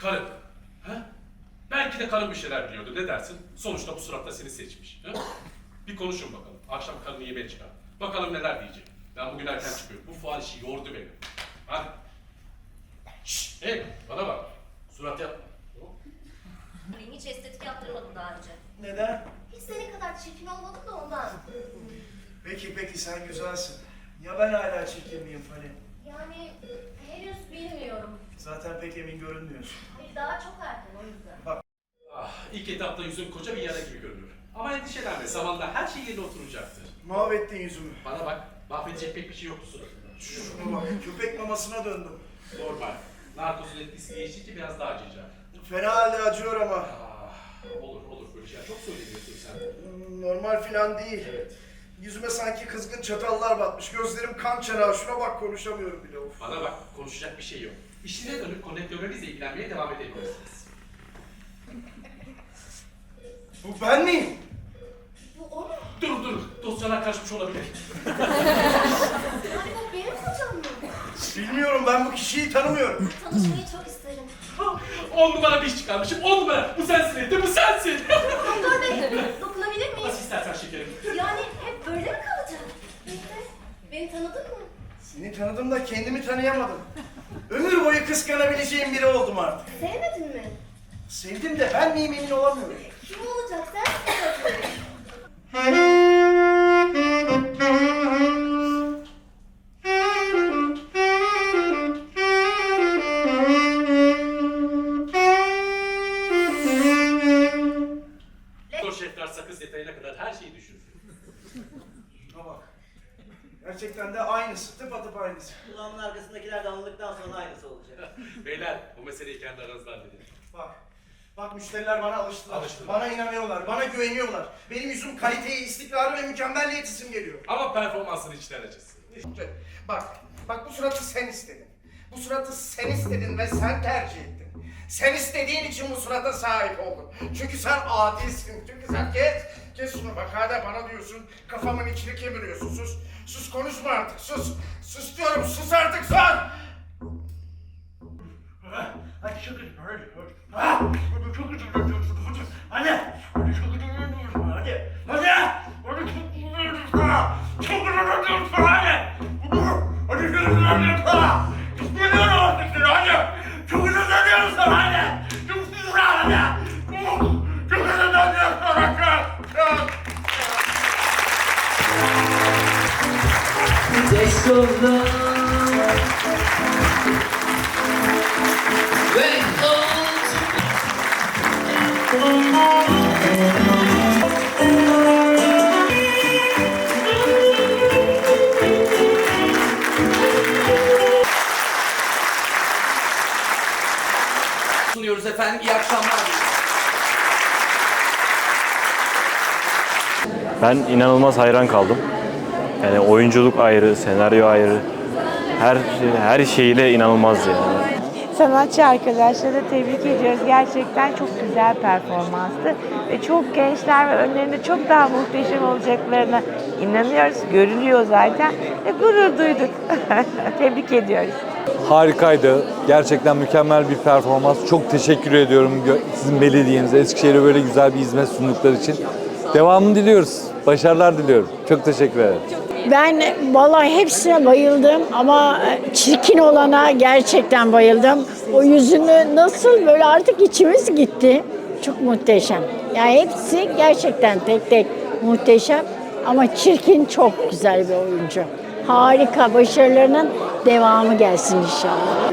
Karın. Ha? Belki de karın bir şeyler biliyordu. Ne dersin? Sonuçta bu suratta seni seçmiş. Ha? Bir konuşun bakalım. Akşam karını yemeğe çıkar. Bakalım neler diyecek. Ben bugün erken çıkıyorum. Bu fuar işi yordu beni. Hadi. Şşş! Hey! Bana bak. Surat yapma. Benim hiç estetik yaptırmadım daha önce. Neden? Hiç senin kadar çirkin olmadım da ondan. Peki peki sen güzelsin. Ya ben hala çirkin miyim Fani? Yani. Zaten pek emin görünmüyorsun. Hayır daha çok erken o yüzden. Ah, ilk etapta yüzün koca bir yara gibi görünür. Ama endişelenme. Zamanla her şey yerine oturacaktır. Mahvettin yüzümü. Bana bak. Mahvedecek pek bir şey yoktu suratında. Şuna bak köpek mamasına döndüm. Normal. Narkozun etkisi geçtikçe biraz daha acıyacak. Fena halde acıyor ama. Ah, olur olur böyle şeyler. Çok söyleniyorsun sen. Normal filan değil. Evet. Yüzüme sanki kızgın çatallar batmış. Gözlerim kan çanağı. Şuna bak konuşamıyorum bile. Of. Bana bak konuşacak bir şey yok. İşine dönüp konnektörlerinizle ilgilenmeye devam edebilirsiniz. Bu ben miyim? Bu o mu? Dur dur dosyalar karışmış olabilir. Hani bu benim kocam mı? Bilmiyorum ben bu kişiyi tanımıyorum. Tanışmayı çok isterim. On numara bir iş çıkarmışım. On numara. Bu sensin Ette, bu sensin. Doktor bey dokunabilir miyim? Nasıl istersen şekerim. Yani hep böyle mi kalacak? Bekle. Beni tanıdın mı? Seni tanıdım da kendimi tanıyamadım. Ömür boyu kıskanabileceğim biri oldum artık. Sevmedin mi? Sevdim de ben miyim emin olamıyorum. Kim olacak sen Gerçekten de aynısı. Tıpatıp aynısı. Kulağımın arkasındakiler de alındıktan sonra aynısı olacak. Beyler bu meseleyi kendi aranızda halledin. Bak. Bak müşteriler bana alıştılar. Alıştılar. Bana inanıyorlar. Bana güveniyorlar. Benim yüzüm kaliteyi, istikrarı ve mükemmelliyet isim geliyor. Ama performansın içten acısı. Bak. Bak bu suratı sen istedin. Bu suratı sen istedin ve sen tercih ettin. Sen istediğin için bu surata sahip oldun. Çünkü sen adilsin. Çünkü sen kes. Kes şunu bak hala bana diyorsun. Kafamın içini kemiriyorsun. Sus. Sus konuşma artık. Sus. Sus diyorum. Sus artık sus. Hadi çok üzüldüm. Çok üzüldüm. Hadi. Oldum sunuyoruz efendim. İyi akşamlar. diliyoruz. Ben inanılmaz hayran kaldım. Yani oyunculuk ayrı, senaryo ayrı. Her her şeyiyle inanılmaz yani. Sanatçı arkadaşları tebrik ediyoruz. Gerçekten çok güzel performanstı. Ve çok gençler ve önlerinde çok daha muhteşem olacaklarına inanıyoruz. Görülüyor zaten. Ve gurur duyduk. tebrik ediyoruz. Harikaydı. Gerçekten mükemmel bir performans. Çok teşekkür ediyorum sizin belediyenize, Eskişehir'e böyle güzel bir hizmet sundukları için. Devamını diliyoruz. Başarılar diliyorum. Çok teşekkür ederim. Ben vallahi hepsine bayıldım ama e, çirkin olana gerçekten bayıldım. O yüzünü nasıl böyle artık içimiz gitti. Çok muhteşem. Yani hepsi gerçekten tek tek muhteşem ama çirkin çok güzel bir oyuncu. Harika, başarılarının devamı gelsin inşallah.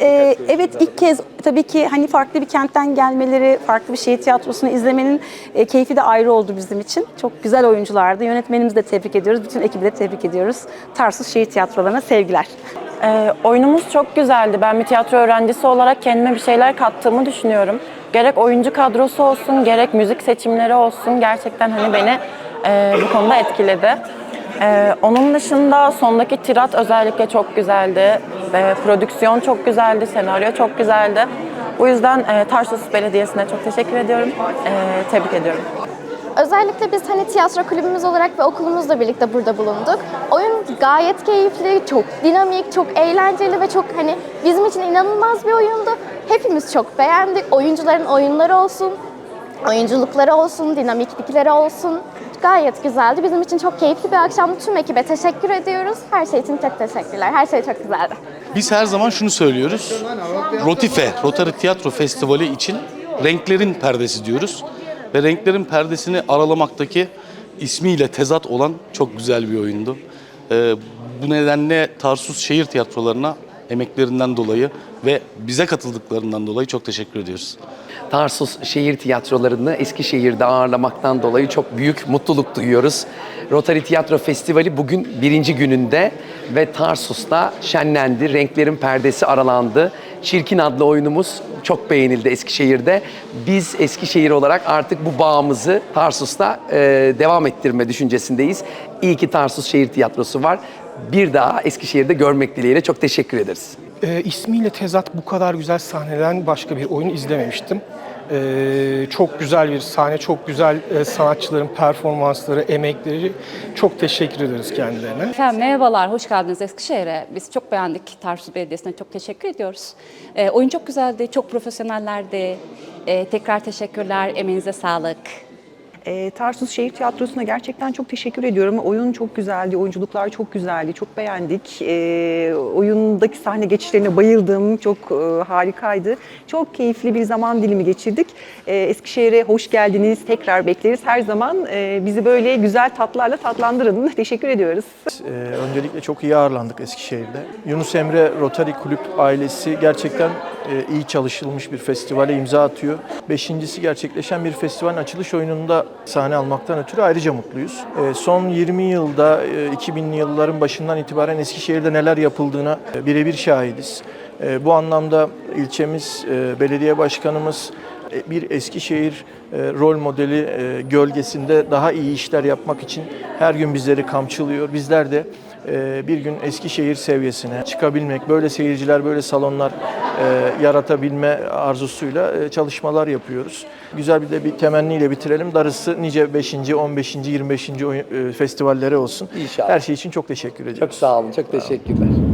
Ee, evet ilk kez tabii ki hani farklı bir kentten gelmeleri, farklı bir şehir tiyatrosunu izlemenin e, keyfi de ayrı oldu bizim için. Çok güzel oyunculardı. Yönetmenimizi de tebrik ediyoruz. Bütün ekibi de tebrik ediyoruz. Tarsus Şehir Tiyatrolarına sevgiler. Ee, oyunumuz çok güzeldi. Ben bir tiyatro öğrencisi olarak kendime bir şeyler kattığımı düşünüyorum. Gerek oyuncu kadrosu olsun, gerek müzik seçimleri olsun gerçekten hani beni e, bu konuda etkiledi. Ee, onun dışında sondaki tirat özellikle çok güzeldi. Ve prodüksiyon çok güzeldi, senaryo çok güzeldi. Bu yüzden e, Tarsus Belediyesi'ne çok teşekkür ediyorum. E, tebrik ediyorum. Özellikle biz hani tiyatro kulübümüz olarak ve okulumuzla birlikte burada bulunduk. Oyun gayet keyifli, çok dinamik, çok eğlenceli ve çok hani bizim için inanılmaz bir oyundu. Hepimiz çok beğendik. Oyuncuların oyunları olsun, oyunculukları olsun, dinamiklikleri olsun. Gayet güzeldi. Bizim için çok keyifli bir akşamdı. Tüm ekibe teşekkür ediyoruz. Her şey için çok teşekkürler. Her şey çok güzeldi. Biz her zaman şunu söylüyoruz. Rotife, Rotary Tiyatro Festivali için renklerin perdesi diyoruz. Ve renklerin perdesini aralamaktaki ismiyle tezat olan çok güzel bir oyundu. Ee, bu nedenle Tarsus şehir tiyatrolarına emeklerinden dolayı ve bize katıldıklarından dolayı çok teşekkür ediyoruz. Tarsus şehir tiyatrolarını Eskişehir'de ağırlamaktan dolayı çok büyük mutluluk duyuyoruz. Rotary Tiyatro Festivali bugün birinci gününde ve Tarsus'ta şenlendi. Renklerin perdesi aralandı. Çirkin adlı oyunumuz çok beğenildi Eskişehir'de. Biz Eskişehir olarak artık bu bağımızı Tarsus'ta e, devam ettirme düşüncesindeyiz. İyi ki Tarsus Şehir Tiyatrosu var. Bir daha Eskişehir'de görmek dileğiyle çok teşekkür ederiz. E, ismiyle tezat bu kadar güzel sahneden başka bir oyun izlememiştim. E, çok güzel bir sahne, çok güzel e, sanatçıların performansları, emekleri. Çok teşekkür ederiz kendilerine. Efendim merhabalar, hoş geldiniz Eskişehir'e. Biz çok beğendik. Tarsus Belediyesi'ne çok teşekkür ediyoruz. Ee, oyun çok güzeldi, çok profesyonellerdi. Ee, tekrar teşekkürler, emeğinize sağlık. E, Tarsus Şehir Tiyatrosu'na gerçekten çok teşekkür ediyorum. Oyun çok güzeldi, oyunculuklar çok güzeldi, çok beğendik. E, oyundaki sahne geçişlerine bayıldım, çok e, harikaydı. Çok keyifli bir zaman dilimi geçirdik. E, Eskişehir'e hoş geldiniz, tekrar bekleriz. Her zaman e, bizi böyle güzel tatlarla tatlandırın. Teşekkür ediyoruz. Ee, öncelikle çok iyi ağırlandık Eskişehir'de. Yunus Emre Rotary Kulüp ailesi gerçekten e, iyi çalışılmış bir festivale imza atıyor. Beşincisi gerçekleşen bir festivalin açılış oyununda sahne almaktan ötürü ayrıca mutluyuz. E, son 20 yılda, e, 2000'li yılların başından itibaren Eskişehir'de neler yapıldığına e, birebir şahidiz. E, bu anlamda ilçemiz, e, belediye başkanımız, e, bir Eskişehir e, rol modeli e, gölgesinde daha iyi işler yapmak için her gün bizleri kamçılıyor. Bizler de e, bir gün Eskişehir seviyesine çıkabilmek, böyle seyirciler, böyle salonlar e, yaratabilme arzusuyla e, çalışmalar yapıyoruz. Güzel bir de bir temenniyle bitirelim. Darısı nice 5. 15. 25. oyun- e, festivallere olsun. İnşallah. Her şey için çok teşekkür ediyoruz. Çok sağ olun, çok teşekkürler.